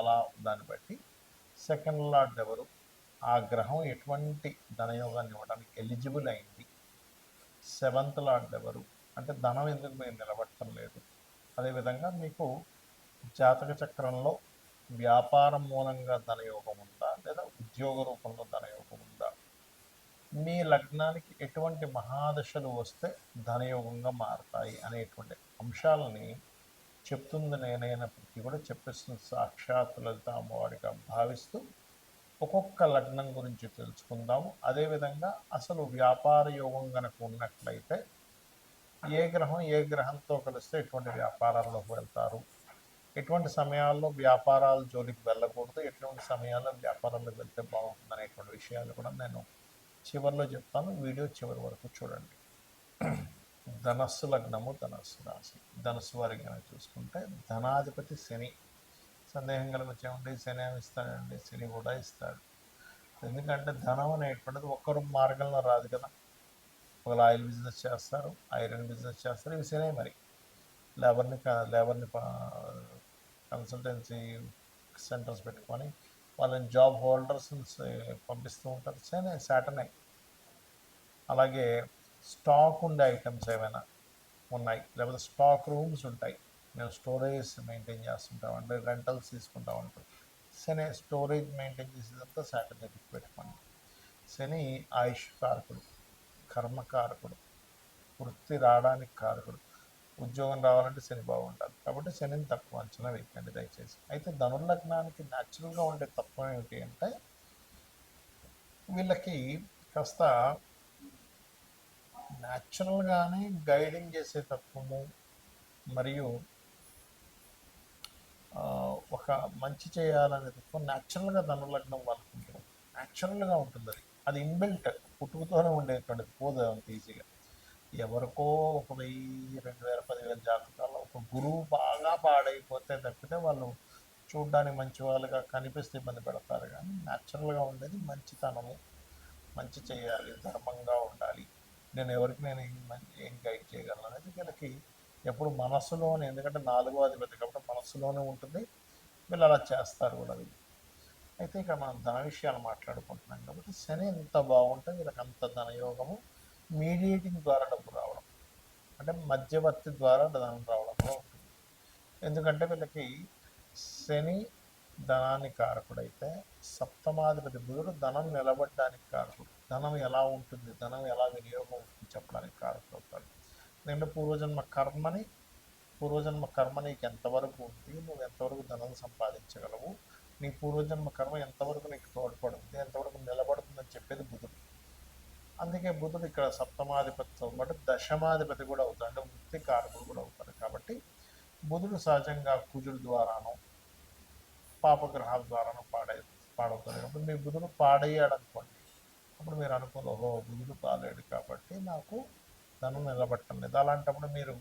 అలా దాన్ని బట్టి సెకండ్ లార్డ్ ఎవరు? ఆ గ్రహం ఎటువంటి ధనయోగాన్ని ఇవ్వడానికి ఎలిజిబుల్ అయింది. సెవెంత్ లార్డ్ ఎవరు? అంటే ధనం ఎందుకు మీరు నిలబడటం లేదు? అదేవిధంగా మీకు జాతక చక్రంలో వ్యాపారం మూలంగా ధనయోగం ఉందా? లేదా ఉద్యోగ రూపంలో ధనయోగం ఉందా? మీ లగ్నానికి ఎటువంటి మహాదశలు వస్తే ధనయోగంగా మారతాయి అనేటువంటి అంశాలని చెప్తుంది నేనైనప్పటికీ కూడా చెప్పేస్తుంది. సాక్షాత్ లలిత అమ్మవారిగా భావిస్తూ ఒక్కొక్క లగ్నం గురించి తెలుసుకుందాము. అదేవిధంగా అసలు వ్యాపార యోగం కనుక ఉన్నట్లయితే ఏ గ్రహం ఏ గ్రహంతో కలిస్తే ఎటువంటి వ్యాపారాల్లోకి వెళ్తారు? ఎటువంటి సమయాల్లో వ్యాపారాల జోలికి వెళ్ళకూడదు? ఎటువంటి సమయాల్లో వ్యాపారాలకు వెళ్తే బాగుంటుంది అనేటువంటి విషయాలు కూడా నేను చివరిలో చెప్తాను. వీడియో చివరి వరకు చూడండి. ధనస్సు లగ్నము ధనస్సు రాశి. ధనస్సు వారికి కనుక చూసుకుంటే ధనాధిపతి శని. సందేహం కలిగించేమంటే శని ఇస్తాడండి. శని కూడా ఇస్తాడు. ఎందుకంటే ధనం అనేటువంటిది ఒక్కరు మార్గంలో రాదు కదా. ఒకళ్ళు ఆయిల్ బిజినెస్ చేస్తారు ఐరన్ బిజినెస్ చేస్తారు ఇవి శనే మరి. లేబర్ని లేబర్ని కన్సల్టెన్సీ సెంటర్స్ పెట్టుకొని వాళ్ళని జాబ్ హోల్డర్స్ పంపిస్తూ ఉంటారు. సేనే సాటర్నే అలాగే స్టాక్ ఉండే ఐటమ్స్ ఏమైనా ఉన్నాయి? లేకపోతే స్టాక్ రూమ్స్ ఉంటాయి. మేము స్టోరేజ్ మెయింటైన్ చేస్తుంటాం. అంటే రెంటల్స్ తీసుకుంటాం ఉంటాం శని స్టోరేజ్ మెయింటైన్ చేసేదంతా సాటర్డేకి పెట్టుకోండి. శని ఆయుష్ కారకుడు కర్మకారకుడు వృత్తి రావడానికి కారకుడు. ఉద్యోగం రావాలంటే శని బాగుంటుంది కాబట్టి శనిని తక్కువ అంచనా వేయకండి దయచేసి. అయితే ధనుర్లగ్నానికి న్యాచురల్గా ఉండే తత్వం ఏమిటి అంటే వీళ్ళకి కాస్త న్యాచురల్గానే గైడింగ్ చేసే తత్వము మరియు ఒక మంచి చేయాలనే తత్వం న్యాచురల్గా ధనుర్లగ్నం వాళ్ళకు ఉంటుంది న్యాచురల్గా ఉంటుంది అది. అది ఇన్బిల్ట్ పుట్టుకతోనే ఉండేటువంటిది పోదు అంత ఈజీగా. ఎవరికో ఒక వెయ్యి రెండు వేల పదివేల జాతకాల్లో ఒక గురువు బాగా పాడైపోతే తప్పితే వాళ్ళు చూడ్డానికి మంచి వాళ్ళుగా కనిపిస్తే ఇబ్బంది పెడతారు. కానీ న్యాచురల్గా ఉండేది మంచితనము మంచి చేయాలి ధర్మంగా ఉండాలి. నేను ఎవరికి నేను ఏం మంచి ఏం గైడ్ చేయగలను అనేది వీళ్ళకి ఎప్పుడు మనస్సులోనే ఎందుకంటే నాలుగో అధిపతి కాబట్టి మనస్సులోనే ఉంటుంది. వీళ్ళు అలా చేస్తారు కూడా వీళ్ళు. అయితే ఇక మనం ధన విషయాలు మాట్లాడుకుంటున్నాం కాబట్టి శని ఎంత బాగుంటే వీళ్ళకి అంత ధనయోగము మీడియేటింగ్ ద్వారా డబ్బు రావడం. అంటే మధ్యవర్తి ద్వారా ధనం రావడంలో ఉంటుంది. ఎందుకంటే వీళ్ళకి శని ధనానికి కారకుడైతే సప్తమాధిపతి బుధుడు ధనం నిలబడడానికి కారకుడు. ధనం ఎలా ఉంటుంది ధనం ఎలా వినియోగం ఉంటుంది చెప్పడానికి కారకుడు అవుతాడు పూర్వజన్మ కర్మని పూర్వజన్మ కర్మ నీకు ఎంతవరకు ఉంది నువ్వు ఎంతవరకు ధనం సంపాదించగలవు నీ పూర్వజన్మ కర్మ ఎంతవరకు నీకు తోడ్పడుతుంది ఎంతవరకు నిలబడుతుందని చెప్పేది బుధుడు. అందుకే బుధుడు ఇక్కడ సప్తమాధిపతితో పాటు దశమాధిపతి కూడా అవుతాడు అంటే వృత్తి కారకుడు కూడా అవుతాడు. కాబట్టి బుధుడు సహజంగా కుజుడు ద్వారాను పాపగ్రహాల ద్వారాను పాడై పాడవుతాడు. కాబట్టి మీ బుధుడు పాడయ్యాడు అనుకోండి అప్పుడు మీరు అనుకోదు ఓహో బుద్ధుడు పాలేడు కాబట్టి నాకు ధనం నిలబట్టలేదు అలాంటప్పుడు మీరు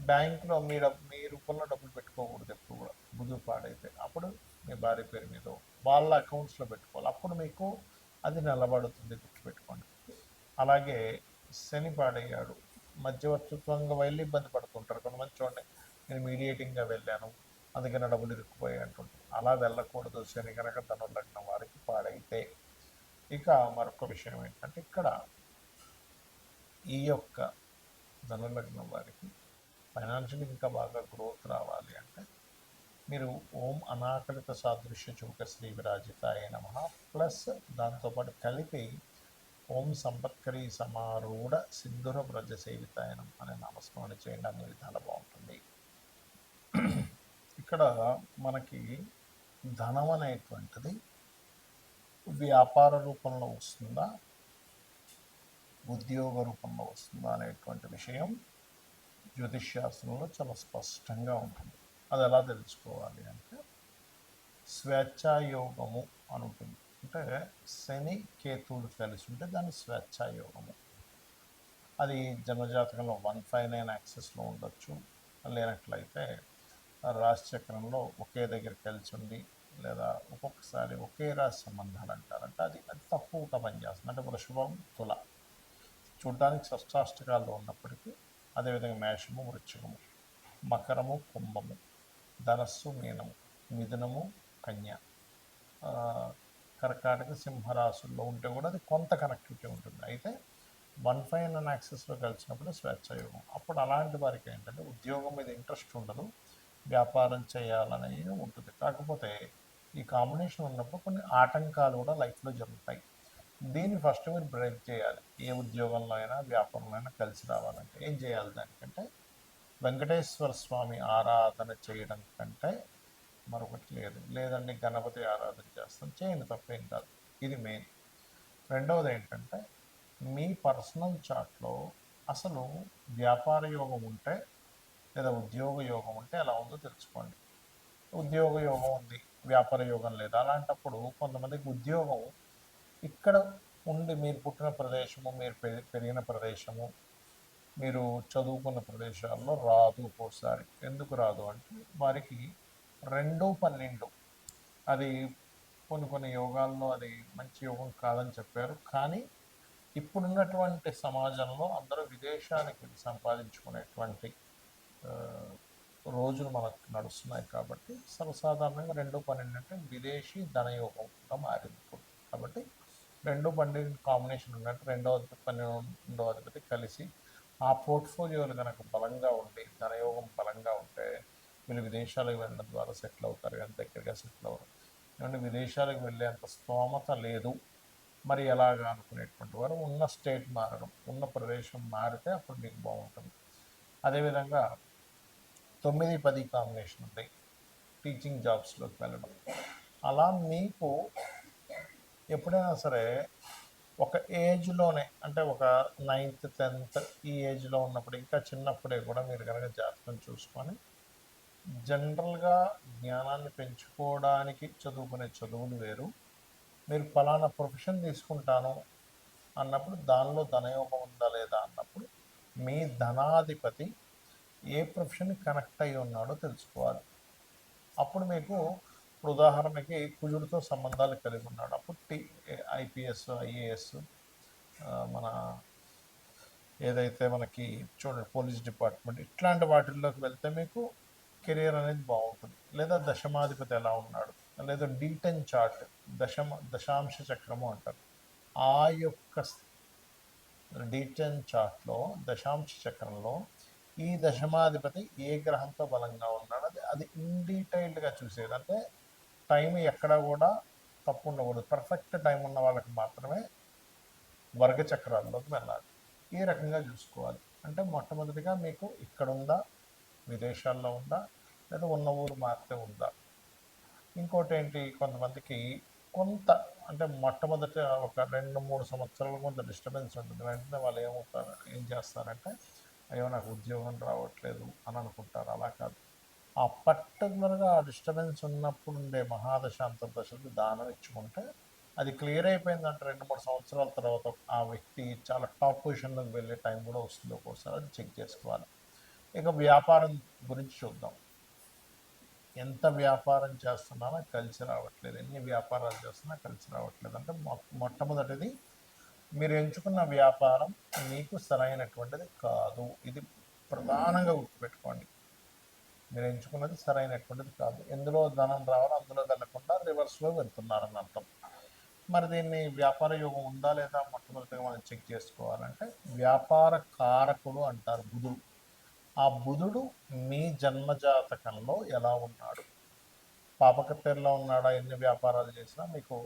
బ్యాంకులో మీ డబ్బు మీ రూపంలో డబ్బులు పెట్టుకోకూడదు ఎప్పుడు కూడా బుద్ధుడు పాడైతే. అప్పుడు మీ భార్య పేరు మీద వాళ్ళ అకౌంట్స్లో పెట్టుకోవాలి. అప్పుడు మీకు అది నిలబడుతుంది గుర్తుపెట్టుకోండి. అలాగే శని పాడయ్యాడు. మధ్యవర్తిత్వంగా వెళ్ళి ఇబ్బంది పడుతుంటారు కొంతమంది. చూడండి నేను మీడియేటింగ్గా వెళ్ళాను అందుకే నా డబ్బులు ఇరుక్కుపోయాయి అంటుంటారు. అలా వెళ్ళకూడదు. శని కనుక ధనుర్లగ్నం వారికి పాడైతే. ఇక మరొక విషయం ఏంటంటే ఇక్కడ ఈ యొక్క ధనులగ్నం వారికి ఫైనాన్షియల్ ఇంకా బాగా గ్రోత్ రావాలి అంటే మీరు ఓం అనాకలిత సాదృశ్య చూక శ్రీ విరాజితాయ నమ ప్లస్ దాంతోపాటు కలిపి ఓం సంపత్కరి సమారూఢ సింధుర బ్రజ సేవితాయనం అనే నామస్మరణ చేయండి. అనేది చాలా బాగుంటుంది. ఇక్కడ మనకి ధనం అనేటువంటిది వ్యాపార రూపంలో వస్తుందా? ఉద్యోగ రూపంలో వస్తుందా అనేటువంటి విషయం జ్యోతిష్శాస్త్రంలో చాలా స్పష్టంగా ఉంటుంది. అది ఎలా తెలుసుకోవాలి అంటే స్వేచ్ఛాయోగము అని ఉంటుంది. అంటే శని కేతువులు కలిసి ఉంటే దాన్ని స్వేచ్ఛాయోగము. అది జన్మజాతకంలో వన్ ఫైవ్ నైన్ యాక్సెస్లో ఉండొచ్చు. లేనట్లయితే రాశిచక్రంలో ఒకే దగ్గర కలిసి ఉండి లేదా ఒక్కొక్కసారి ఒకే రాశి సంబంధాలు అంటారంటే అది అది తక్కువగా పనిచేస్తుంది అంటే వృషభం తుల. చూడడానికి షష్టాష్టకాల్లో ఉన్నప్పటికీ అదేవిధంగా మేషము వృచ్చికము మకరము కుంభము ధనస్సు మీనము మిథునము కన్య. కర్కాటక సింహరాశుల్లో ఉంటే కూడా అది కొంత కనెక్టివిటీ ఉంటుంది. అయితే వన్ ఫైవ్ నైన్ యాక్సెస్లో కలిసినప్పుడు స్వేచ్ఛయోగం అప్పుడు అలాంటి వారికి ఏంటంటే ఉద్యోగం మీద ఇంట్రెస్ట్ ఉండదు. వ్యాపారం చేయాలనేది ఉంటుంది. కాకపోతే ఈ కాంబినేషన్ ఉన్నప్పుడు కొన్ని ఆటంకాలు కూడా లైఫ్లో జరుగుతాయి. దీన్ని ఫస్ట్ మీరు బ్రేక్ చేయాలి. ఏ ఉద్యోగంలో అయినా వ్యాపారంలో అయినా కలిసి రావాలంటే ఏం చేయాలి దానికంటే వెంకటేశ్వర స్వామి ఆరాధన చేయడం కంటే మరొకటి లేదు. లేదండి గణపతి ఆరాధన చేస్తాం. చేయండి తప్పేం కాదు. ఇది మెయిన్. రెండవది ఏంటంటే మీ పర్సనల్ చాట్లో అసలు వ్యాపార యోగం ఉంటే లేదా ఉద్యోగ యోగం ఉంటే ఎలా ఉందో తెలుసుకోండి. ఉద్యోగ యోగం ఉంది. వ్యాపార యోగం లేదు అలాంటప్పుడు కొంతమందికి ఉద్యోగం ఇక్కడ ఉండి మీరు పుట్టిన ప్రదేశము మీరు పెరిగిన ప్రదేశము మీరు చదువుకున్న ప్రదేశాల్లో రాదు ఒక్కోసారి. ఎందుకు రాదు అంటే వారికి రెండు పన్నెండు. అది కొన్ని కొన్ని యోగాల్లో అది మంచి యోగం కాదని చెప్పారు. కానీ ఇప్పుడున్నటువంటి సమాజంలో అందరూ విదేశానికి సంపాదించుకునేటువంటి రోజులు మనకు నడుస్తున్నాయి కాబట్టి సర్వసాధారణంగా రెండు పన్నెండు అంటే విదేశీ ధనయోగంగా మారింది కాబట్టి రెండు పన్నెండు కాంబినేషన్ ఉన్నట్టు రెండవ అధిపతి పన్నెండవ అధిపతి కలిసి ఆ పోర్ట్ఫోలియోలు కనుక బలంగా ఉండి ధనయోగం బలంగా ఉంటే వీళ్ళు విదేశాలకు వెళ్ళడం ద్వారా సెటిల్ అవుతారు కానీ దగ్గరగా సెటిల్ అవ్వరు. ఎందుకంటే విదేశాలకు వెళ్ళేంత స్తోమత లేదు. మరి ఎలాగా అనుకునేటువంటి వారు ఉన్న స్టేట్ మారడం ఉన్న ప్రదేశం మారితే అప్పుడు మీకు బాగుంటుంది. అదేవిధంగా తొమ్మిది పది కాంబినేషన్ ఉంది టీచింగ్ జాబ్స్లోకి వెళ్ళడం. అలా మీకు ఎప్పుడైనా సరే ఒక ఏజ్లోనే అంటే ఒక నైన్త్ టెన్త్ ఈ ఏజ్లో ఉన్నప్పుడు ఇంకా చిన్నప్పుడే కూడా మీరు కనుక జాతకం చూసుకొని జనరల్గా జ్ఞానాన్ని పెంచుకోవడానికి చదువుకునే చదువులు వేరు. మీరు ఫలానా ప్రొఫెషన్ తీసుకుంటాను అన్నప్పుడు దానిలో ధనయోగం ఉందా లేదా అన్నప్పుడు మీ ధనాధిపతి ఏ ప్రొఫెషన్ కనెక్ట్ అయి ఉన్నాడో తెలుసుకోవాలి. అప్పుడు మీకు ఇప్పుడు ఉదాహరణకి కుజుడితో సంబంధాలు కలిగి ఉన్నాడు. అప్పుడు టీ ఐపీఎస్ ఐఏఎస్ మన ఏదైతే మనకి చూడండి పోలీస్ డిపార్ట్మెంట్ ఇట్లాంటి వాటిల్లోకి వెళ్తే మీకు కెరీర్ అనేది బాగుంటుంది. లేదా దశమాధిపతి ఎలా ఉన్నాడు లేదా డీటెన్ చార్ట్ దశమ దశాంశ చక్రము అంటారు. ఆ యొక్క డీటెన్ చార్ట్లో దశాంశ చక్రంలో ఈ దశమాధిపతి ఏ గ్రహంతో బలంగా ఉన్నాడు అది అది ఇన్ డీటెయిల్డ్గా చూసేది. అంటే టైం ఎక్కడ కూడా తప్పు ఉండకూడదు. పర్ఫెక్ట్ టైం ఉన్న వాళ్ళకి మాత్రమే వర్గ చక్రాల్లోకి వెళ్ళాలి. ఈ రకంగా చూసుకోవాలి. అంటే మొట్టమొదటిగా మీకు ఇక్కడ ఉందా విదేశాల్లో ఉందా లేదా ఉన్న ఊరు మాత్రమే ఉందా? ఇంకోటి ఏంటి కొంతమందికి కొంత అంటే మొట్టమొదట ఒక రెండు మూడు సంవత్సరాలు కొంత డిస్టర్బెన్స్ ఉంటుంది. వెంటనే వాళ్ళు ఏమవుతారు ఏం చేస్తారంటే అయ్యో నాకు ఉద్యోగం రావట్లేదు అని అనుకుంటారు. అలా కాదు. ఆ పర్టికులర్గా ఆ డిస్టర్బెన్స్ ఉన్నప్పుడు ఉండే మహాదశ అంతర్దశకు దానం ఇచ్చుకుంటే అది క్లియర్ అయిపోయిందంటే రెండు మూడు సంవత్సరాల తర్వాత ఆ వ్యక్తి చాలా టాప్ పొజిషన్లోకి వెళ్ళే టైం కూడా వస్తుంది ఒక్కోసారి. అది చెక్ చేసుకోవాలి. ఇక వ్యాపారం గురించి చూద్దాం. ఎంత వ్యాపారం చేస్తున్నానో కలిసి రావట్లేదు. ఎన్ని వ్యాపారాలు చేస్తున్నా కలిసి రావట్లేదు. అంటే మొ మొట్టమొదటిది మీరు ఎంచుకున్న వ్యాపారం మీకు సరైనటువంటిది కాదు. ఇది ప్రధానంగా గుర్తుపెట్టుకోండి. మీరు ఎంచుకున్నది సరైనటువంటిది కాదు. ఎందులో ధనం రావాలో అందులో వెళ్ళకుండా రివర్స్లో వెళ్తున్నారని అర్థం. మరి దీన్ని వ్యాపార యోగం ఉందా లేదా మొట్టమొదటిగా మనం చెక్ చేసుకోవాలంటే వ్యాపార కారకుడు అంటారు బుధుడు. ఆ బుధుడు మీ జన్మజాతకంలో ఎలా ఉన్నాడు? పాపకత్తెరలో ఉన్నాడా? ఎన్ని వ్యాపారాలు చేసినా మీకు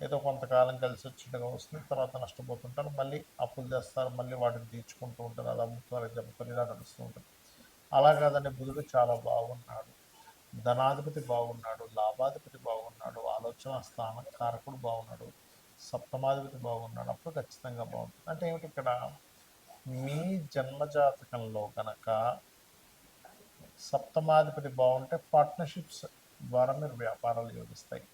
ఏదో కొంతకాలం కలిసి వచ్చినట్టుగా వస్తుంది తర్వాత నష్టపోతుంటారు మళ్ళీ అప్పులు చేస్తారు మళ్ళీ వాటిని తీర్చుకుంటూ ఉంటారు అది అమ్ముతారు ఇది అమ్ముతారు ఇలా నడుస్తూ ఉంటుంది అలా కాదండి బుధుడు చాలా బాగున్నాడు ధనాధిపతి బాగున్నాడు లాభాధిపతి బాగున్నాడు ఆలోచన స్థాన కారకుడు బాగున్నాడు సప్తమాధిపతి బాగున్నాడు అప్పుడు ఖచ్చితంగా బాగుంటుంది. అంటే ఏమిటి ఇక్కడ? మీ జన్మజాతకంలో కనుక సప్తమాధిపతి బాగుంటే పార్ట్నర్షిప్స్ ద్వారా మీరు వ్యాపారాలు యోగిస్తాయి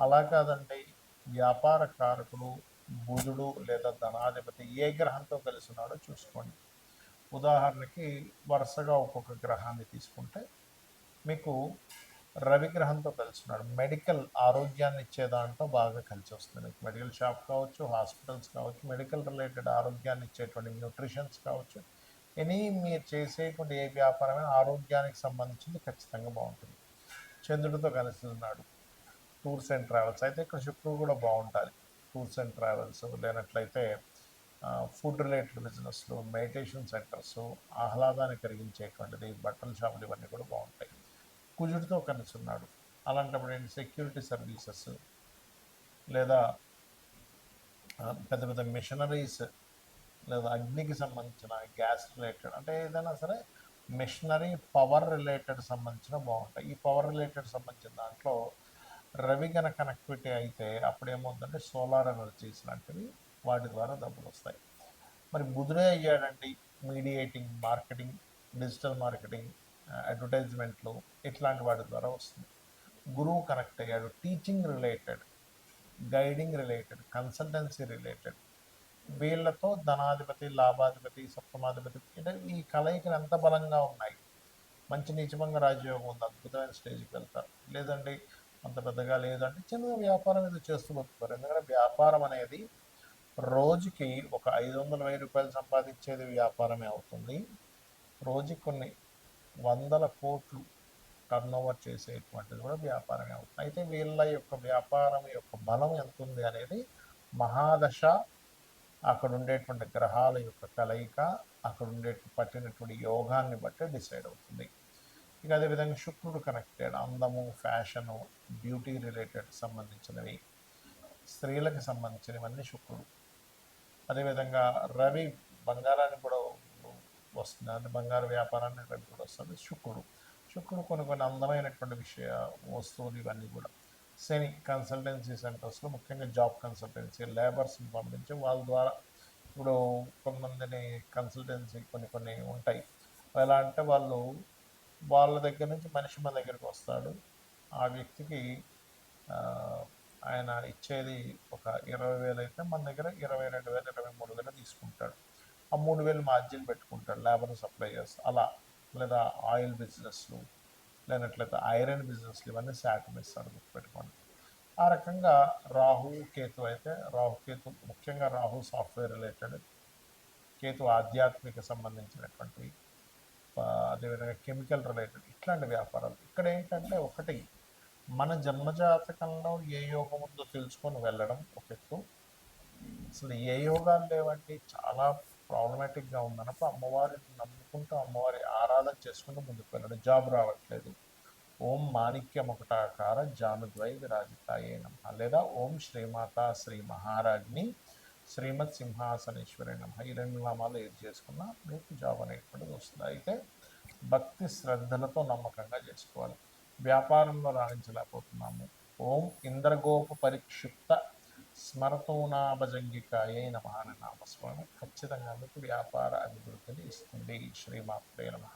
అలా కాదండి వ్యాపార కారకుడు బుధుడు లేదా ధనాధిపతి ఏ గ్రహంతో కలిసి ఉన్నాడో చూసుకోండి. ఉదాహరణకి వరుసగా ఒక్కొక్క గ్రహాన్ని తీసుకుంటే మీకు రవి గ్రహంతో కలిసి ఉన్నాడు. మెడికల్ ఆరోగ్యాన్ని ఇచ్చే దాంట్లో బాగా కలిసి వస్తుంది. మీకు మెడికల్ షాప్ కావచ్చు హాస్పిటల్స్ కావచ్చు మెడికల్ రిలేటెడ్ ఆరోగ్యాన్ని ఇచ్చేటువంటి న్యూట్రిషన్స్ కావచ్చు ఎనీ మీరు చేసేటువంటి ఏ వ్యాపారమైన ఆరోగ్యానికి సంబంధించింది ఖచ్చితంగా బాగుంటుంది. చంద్రుడితో కలిసి ఉన్నాడు. Tours and travels. అయితే ఇక్కడ చుట్టూ కూడా బాగుంటుంది. టూర్స్ అండ్ ట్రావెల్స్ లేనట్లయితే ఫుడ్ రిలేటెడ్ బిజినెస్లు మెడిటేషన్ సెంటర్స్ ఆహ్లాదాన్ని కలిగించేటువంటిది బట్టల షాపులు ఇవన్నీ కూడా బాగుంటాయి. కుజుడితో కలిసి ఉన్నాడు. అలాంటప్పుడు ఏంటి? సెక్యూరిటీ సర్వీసెస్ లేదా పెద్ద పెద్ద మిషనరీస్ లేదా అగ్నికి సంబంధించిన గ్యాస్ రిలేటెడ్ అంటే ఏదైనా సరే మిషనరీ పవర్ రిలేటెడ్ సంబంధించిన బాగుంటాయి. ఈ పవర్ రిలేటెడ్ సంబంధించిన దాంట్లో రవి గన కనెక్టివిటీ అయితే అప్పుడు ఏమవుతుందంటే సోలార్ ఎనర్జీస్ లాంటివి వాటి ద్వారా డబ్బులు వస్తాయి. మరి బుధుడే అయ్యాడండి మీడియేటింగ్ మార్కెటింగ్ డిజిటల్ మార్కెటింగ్ అడ్వర్టైజ్మెంట్లు ఇట్లాంటి వాటి ద్వారా వస్తుంది. గురువు కనెక్ట్ అయ్యాడు teaching related guiding related consultancy related. వీళ్ళతో ధనాధిపతి లాభాధిపతి సప్తమాధిపతి అంటే ఈ కలయికలు ఎంత బలంగా ఉన్నాయి? మంచి నిజమంగా రాజయోగం ఉంది అద్భుతమైన స్టేజ్కి వెళ్తారు. లేదండి అంత పెద్దగా లేదంటే చిన్న వ్యాపారం ఏదో చేస్తూ బతుకుతారు ఎందుకంటే వ్యాపారం అనేది రోజుకి ఒక ఐదు వందల వెయ్యి రూపాయలు సంపాదించేది వ్యాపారమే అవుతుంది. రోజుకి కొన్ని వందల కోట్లు టర్న్ ఓవర్ చేసేటువంటిది కూడా వ్యాపారమే అవుతుంది. అయితే వీళ్ళ యొక్క వ్యాపారం యొక్క బలం ఎంత ఉంది అనేది మహాదశ. అక్కడ ఉండేటువంటి గ్రహాల యొక్క కలయిక అక్కడ ఉండే పట్టినటువంటి యోగాన్ని బట్టి డిసైడ్ అవుతుంది. ఇక అదేవిధంగా శుక్రుడు కనెక్టెడ్ అందము ఫ్యాషను బ్యూటీ రిలేటెడ్ సంబంధించినవి స్త్రీలకు సంబంధించినవన్నీ శుక్రుడు. అదేవిధంగా రవి బంగారాన్ని కూడా వస్తుంది అంటే బంగారు వ్యాపారాన్ని రవి కూడా వస్తుంది శుక్రుడు. శుక్రుడు కొన్ని కొన్ని అందమైనటువంటి విషయ వస్తువులు ఇవన్నీ కూడా. శని కన్సల్టెన్సీ సెంటర్స్లో ముఖ్యంగా జాబ్ కన్సల్టెన్సీ లేబర్స్ని పంపించి వాళ్ళ ద్వారా ఇప్పుడు కొంతమందిని కన్సల్టెన్సీ కొన్ని కొన్ని ఉంటాయి. ఎలా అంటే వాళ్ళు వాళ్ళ దగ్గర నుంచి మనిషి మన దగ్గరికి వస్తాడు. ఆ వ్యక్తికి ఆయన ఇచ్చేది ఒక ఇరవై వేలు అయితే మన దగ్గర ఇరవై రెండు వేలు ఇరవై మూడు వేలు తీసుకుంటాడు. ఆ మూడు వేలు మార్జిన్ పెట్టుకుంటాడు లేబర్ సప్లైయర్స్ అలా లేదా ఆయిల్ బిజినెస్లు లేనట్లయితే ఐరన్ బిజినెస్లు ఇవన్నీ శాఖం ఇస్తాడు గుర్తుపెట్టుకోండి ఆ రకంగా రాహు కేతు అయితే రాహు కేతు ముఖ్యంగా రాహు సాఫ్ట్వేర్ రిలేటెడ్ కేతు ఆధ్యాత్మిక సంబంధించినటువంటి అదేవిధంగా కెమికల్ రిలేటెడ్ ఇట్లాంటి వ్యాపారాలు. ఇక్కడ ఏంటంటే ఒకటి మన జన్మజాతకంలో ఏ యోగం ఉందో తెలుసుకొని వెళ్ళడం ఒక ఎక్కువ అసలు ఏ యోగాలు లేవండి చాలా ప్రాబ్లమాటిక్గా ఉందన్నప్పుడు అమ్మవారిని నమ్ముకుంటూ అమ్మవారి ఆరాధన చేసుకుంటూ ముందుకు వెళ్ళడం. జాబ్ రావట్లేదు. ఓం మాణిక్యం ఒకటాకార జానుద్వై విరాజితాయే నమ. లేదా ఓం శ్రీమాత శ్రీ మహారాజ్ని శ్రీమత్ సింహాసనేశ్వరి నమ. ఈ రెండు నామాలు ఏది చేసుకున్నా మీకు జాబ్ అనేటువంటిది వస్తుంది. అయితే భక్తి శ్రద్ధలతో నమ్మకంగా చేసుకోవాలి. వ్యాపారంలో రాణించలేకపోతున్నాము. ఓం ఇంద్రగోప పరిక్షిప్త స్మరతోనాభజంగికాయే నమ అనే నామస్మరణ ఖచ్చితంగా మీకు వ్యాపార అభివృద్ధిని ఇస్తుంది. శ్రీమాత్రే నమ.